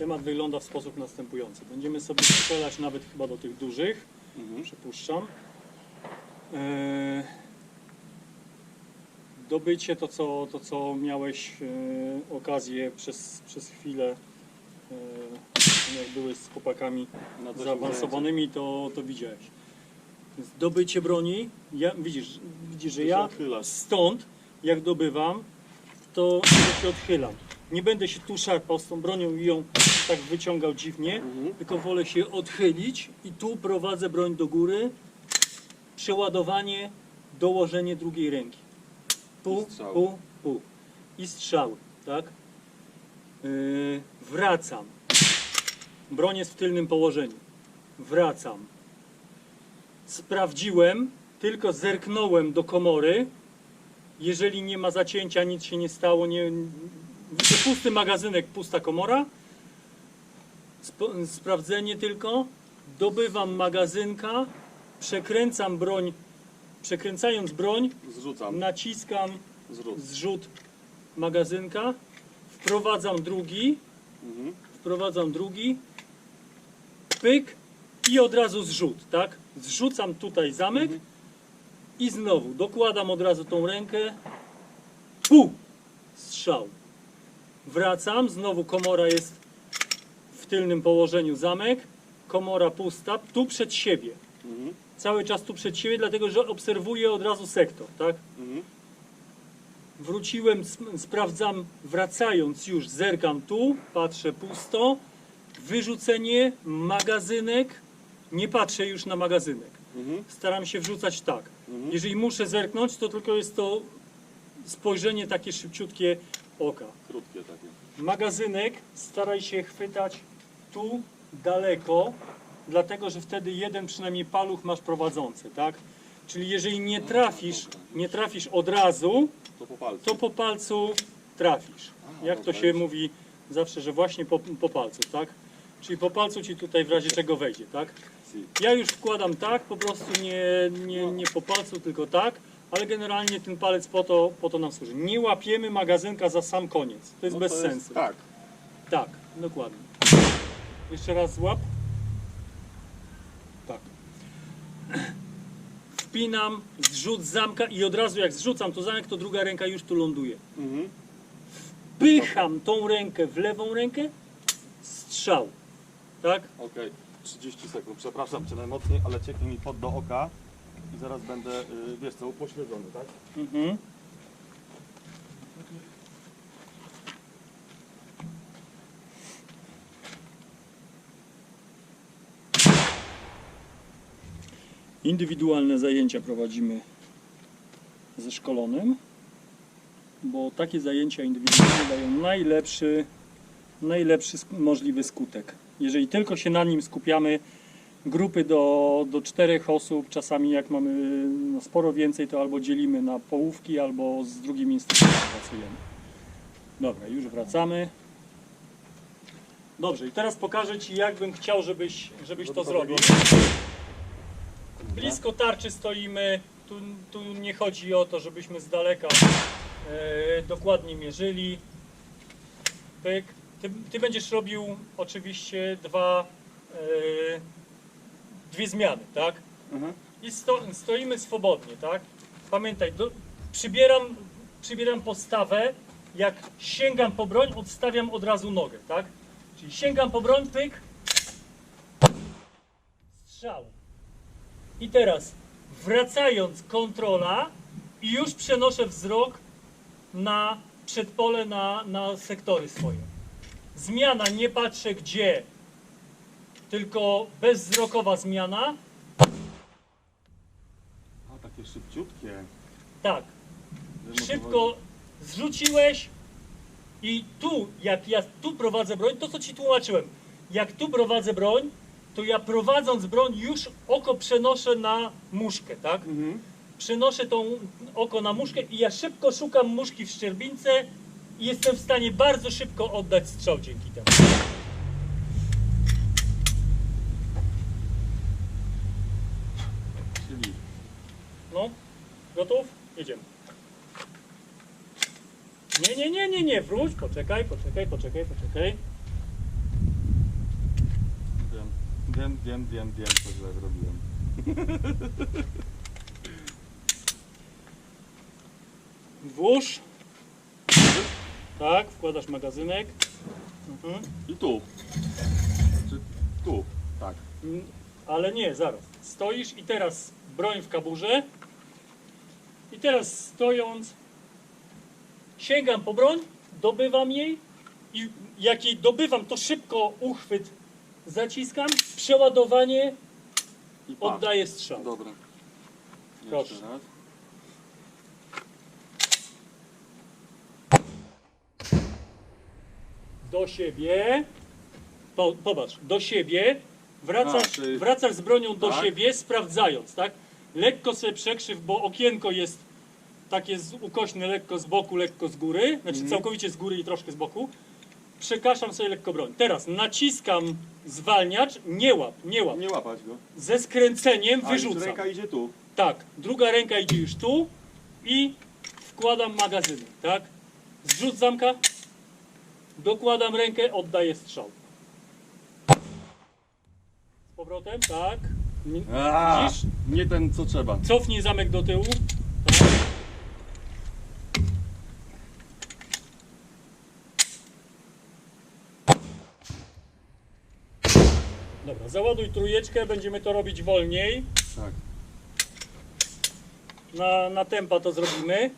Temat wygląda w sposób następujący. Będziemy sobie strzelać nawet chyba do tych dużych. Mhm. Przypuszczam. Eee, dobycie to co, to, co miałeś e, okazję przez, przez chwilę, e, jak byłeś z chłopakami coś zaawansowanymi, to, to widziałeś. Dobycie broni, ja, widzisz, widzisz, że ja stąd, jak dobywam, to się odchylam. Nie będę się tu szarpał z tą bronią i ją tak wyciągał dziwnie, Mhm. tylko wolę się odchylić i tu prowadzę broń do góry, przeładowanie, dołożenie drugiej ręki. Pu, pu, pu. I strzały, tak? Yy, wracam. Broń jest w tylnym położeniu. Wracam. Sprawdziłem, tylko zerknąłem do komory. Jeżeli nie ma zacięcia, nic się nie stało, nie, pusty magazynek, pusta komora. Sp- sprawdzenie tylko. Dobywam magazynka, przekręcam broń, przekręcając broń, Zrzucam. naciskam Zrzuc. zrzut magazynka, wprowadzam drugi, Mhm. wprowadzam drugi, pyk i od razu zrzut, tak? Zrzucam tutaj zamek Mhm. i znowu dokładam od razu tą rękę, pu, strzał. Wracam, znowu komora jest tylnym położeniu zamek, komora pusta, tu przed siebie. Mhm. Cały czas tu przed siebie, dlatego że obserwuję od razu sektor, tak? Mhm. Wróciłem, sp- sprawdzam, wracając już, zerkam tu, patrzę pusto, wyrzucenie, magazynek, nie patrzę już na magazynek. Mhm. Staram się wrzucać tak. Mhm. Jeżeli muszę zerknąć, to tylko jest to spojrzenie takie szybciutkie oka. Krótkie takie. Magazynek staraj się chwytać tu daleko, dlatego że wtedy jeden przynajmniej paluch masz prowadzący, tak? Czyli jeżeli nie trafisz, nie trafisz od razu, To po palcu. to po palcu trafisz. A, Jak to się mówi zawsze, że właśnie po, po palcu, tak? Czyli po palcu ci tutaj w razie czego wejdzie, tak? Ja już wkładam tak, po prostu nie, nie, nie po palcu, tylko tak, ale generalnie ten palec po to, po to nam służy. Nie łapiemy magazynka za sam koniec. To jest No bez sensu. Tak. Tak, dokładnie. Jeszcze raz złap. Tak. Wpinam, zrzut zamka i od razu jak zrzucam to zamek, to druga ręka już tu ląduje. Mhm. Pycham tą rękę w lewą rękę, strzał. Tak? Okej. 30 sekund. Przepraszam cię najmocniej, ale cieknie mi pod do oka i zaraz będę, y, wiesz co, upośledzony, tak? Mhm. Indywidualne zajęcia prowadzimy ze szkolonym, bo takie zajęcia indywidualne dają najlepszy, najlepszy możliwy skutek. Jeżeli tylko się na nim skupiamy, grupy do, do czterech osób, czasami jak mamy no, sporo więcej, to albo dzielimy na połówki, albo z drugim instruktorem pracujemy. Dobra, już wracamy. Dobrze, i teraz pokażę Ci, jak bym chciał, żebyś, żebyś to to zrobił. Blisko tarczy stoimy. Tu, tu nie chodzi o to, żebyśmy z daleka e, dokładnie mierzyli. Pyk. Ty, ty będziesz robił oczywiście dwa, e, dwie zmiany, tak? Mhm. I sto, stoimy swobodnie, tak? Pamiętaj, do, przybieram, przybieram postawę, jak sięgam po broń, odstawiam od razu nogę, tak? Czyli sięgam po broń, pyk, strzał. I teraz wracając kontrola i już przenoszę wzrok na przedpole, na, na sektory swoje. Zmiana, nie patrzę gdzie, tylko bezwzrokowa zmiana. A, takie szybciutkie. Tak, szybko zrzuciłeś i tu, jak ja tu prowadzę broń, to co ci tłumaczyłem, jak tu prowadzę broń, to ja prowadząc broń już oko przenoszę na muszkę, tak? Mhm. Przenoszę tą oko na muszkę i ja szybko szukam muszki w szczerbince i jestem w stanie bardzo szybko oddać strzał dzięki temu. Czyli No, gotów? Jedziemy. Nie, nie, nie, nie, nie, wróć, poczekaj, poczekaj, poczekaj, poczekaj. Wiem, wiem, wiem, wiem, co źle zrobiłem. Włóż. Tak, wkładasz magazynek. Mhm. I tu. Czy tu? Tak. Mm, Ale nie, zaraz. Stoisz i teraz broń w kaburze. I teraz stojąc, sięgam po broń, dobywam jej i jak jej dobywam, to szybko uchwyt zaciskam, przeładowanie, I oddaję strzał. Dobra. Proszę. Raz. Do siebie, po, popatrz, do siebie, wracasz, A, czyli- wracasz z bronią do Tak. siebie, sprawdzając, tak? Lekko sobie przekrzyw, bo okienko jest takie z, ukośne lekko z boku, lekko z góry, znaczy Mhm. całkowicie z góry i troszkę z boku. Przekaszam sobie lekko broń. Teraz naciskam zwalniacz, nie łap, nie łap. Nie łapać go. Ze skręceniem A wyrzucam. ręka idzie tu. Tak, druga ręka idzie już tu i wkładam magazynek, tak? Zrzut zamka, dokładam rękę, oddaję strzał. Z powrotem, tak. Widzisz? nie ten co trzeba. Cofnij zamek do tyłu. Dobra, załaduj trójeczkę, będziemy to robić wolniej. Tak. Na, na tempa to zrobimy.